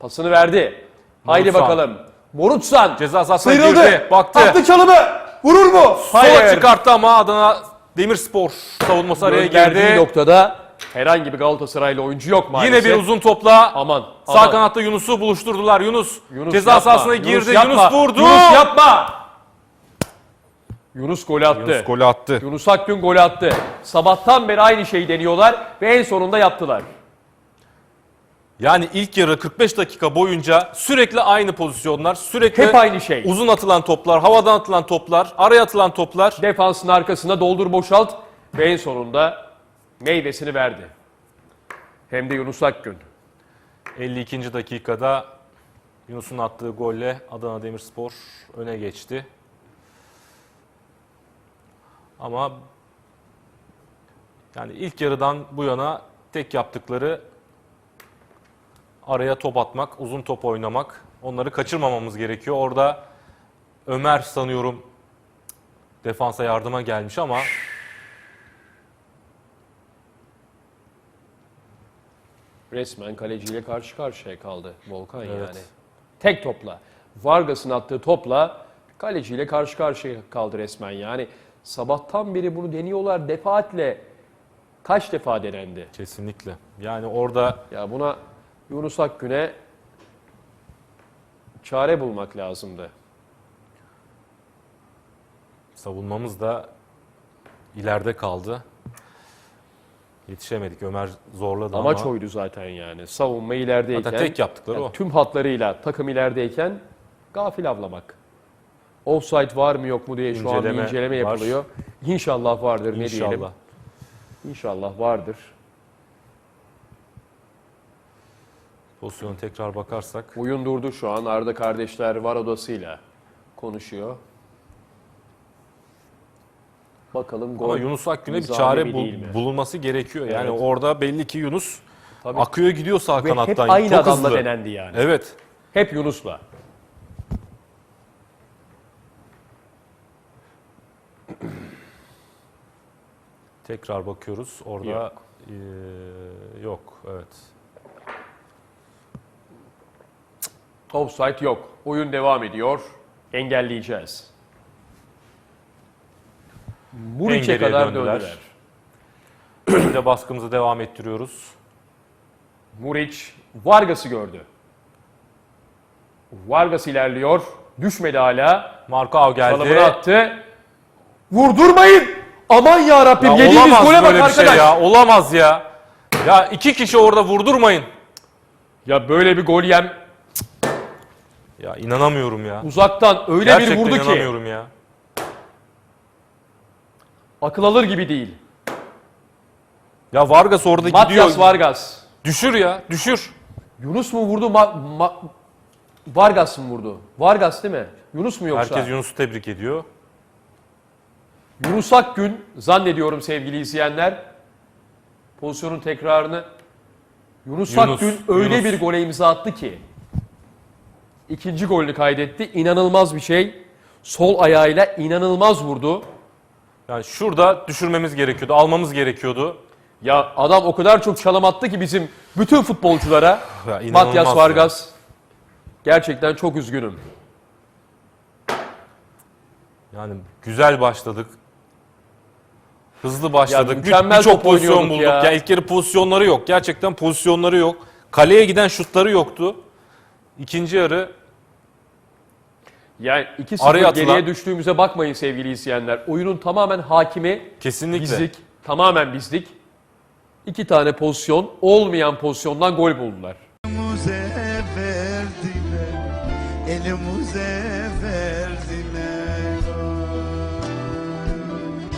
Pasını verdi. Haydi Morutsan. bakalım. Morutsan. Ceza sahasına Sıyrıldı. girdi, baktı. Attı çalımı. Vurur mu? Sola çıkarttı ama Adana Demirspor savunması araya girdi. noktada herhangi bir Galatasaraylı oyuncu yok maalesef. Yine bir uzun topla Aman. sağ aman. kanatta Yunus'u buluşturdular. Yunus, Yunus ceza yapma, sahasına Yunus girdi. yapma, Yunus vurdu. Yunus yapma. Yunus golü attı. Yunus golü attı. Yunus Akgün golü attı. Sabahtan beri aynı şeyi deniyorlar ve en sonunda yaptılar. Yani ilk yarı 45 dakika boyunca sürekli aynı pozisyonlar, sürekli Hep aynı şey. uzun atılan toplar, havadan atılan toplar, araya atılan toplar. Defansın arkasında doldur boşalt ve en sonunda meyvesini verdi. Hem de Yunus Akgün. 52. dakikada Yunus'un attığı golle Adana Demirspor öne geçti. Ama yani ilk yarıdan bu yana tek yaptıkları araya top atmak, uzun top oynamak. Onları kaçırmamamız gerekiyor. Orada Ömer sanıyorum defansa yardıma gelmiş ama Resmen kaleciyle karşı karşıya kaldı Volkan Evet. yani. Tek topla. Vargas'ın attığı topla kaleciyle karşı karşıya kaldı resmen yani. Sabahtan beri bunu deniyorlar defaatle. Kaç defa denendi? kesinlikle. Yani orada Ya buna Yunus Akgün'e çare bulmak lazımdı. savunmamız da ileride kaldı. Yetişemedik. Ömer zorladı Amaç ama oydu zaten yani. Savunma ilerideyken. zaten tek yaptıkları yani o. Tüm hatlarıyla takım ilerideyken gafil avlamak. Offside var mı yok mu diye şu an bir İnceleme inceleme var. yapılıyor. İnşallah vardır ne diyelim. İnşallah. İnşallah vardır. Pozisyona tekrar bakarsak Oyun durdu şu an. Arda kardeşler var odasıyla konuşuyor. Bakalım gol. ama Yunus Akgün'e bir çare bul- bulunması gerekiyor. Yani Evet. orada belli ki Yunus Tabii. akıyor gidiyor sağ Ve kanattan. hep aynı Çok adamla hızlı. denendi yani. Evet. Hep Yunus'la. Tekrar bakıyoruz. Orada Yok. eee, yok. Evet. Offside yok. Oyun devam ediyor. Engelleyeceğiz. Muriç'e kadar döndüler. de baskımızı devam ettiriyoruz. Muriç Vargas'ı gördü. Vargas ilerliyor. Düşmedi hala. Markao geldi. Çalımını attı. Vurdurmayın. Aman ya Rabbim Ya yediğimiz olamaz gole bak bir arkadaş. şey ya. Olamaz ya. Ya iki kişi orada vurdurmayın. Ya böyle bir gol yem Ya inanamıyorum ya. uzaktan öyle Gerçekten bir vurdu ki inanamıyorum ya. akıl alır gibi değil. Ya Vargas orada Matias gidiyor. Vargas. Düşür ya, düşür. Yunus mu vurdu? Ma- Ma- Vargas mı vurdu? Vargas değil mi? Yunus mu yoksa? Herkes Yunus'u tebrik ediyor. Yunus Akgün zannediyorum sevgili izleyenler. Pozisyonun tekrarını Yunus, Yunus, Akgün öyle Yunus. bir gole imza attı ki ikinci golünü kaydetti. İnanılmaz bir şey. Sol ayağıyla inanılmaz vurdu. Yani şurada düşürmemiz gerekiyordu, almamız gerekiyordu. Ya adam o kadar çok çalım attı ki bizim bütün futbolculara. Ya Matias ya. Vargas. Gerçekten çok üzgünüm. Yani güzel başladık. Hızlı başladık. Bir- mükemmel Birçok top pozisyon bulduk. ya. Ya. ilk yarı pozisyonları yok. Gerçekten pozisyonları yok. Kaleye giden şutları yoktu. İkinci yarı Yani 2-0 Araya atılan- geriye düştüğümüze bakmayın sevgili izleyenler. Oyunun tamamen hakimi kesinlikle. bizlik. Tamamen bizlik. İki tane pozisyon, olmayan pozisyondan gol buldular. Elimize verdiler, elimize verdiler.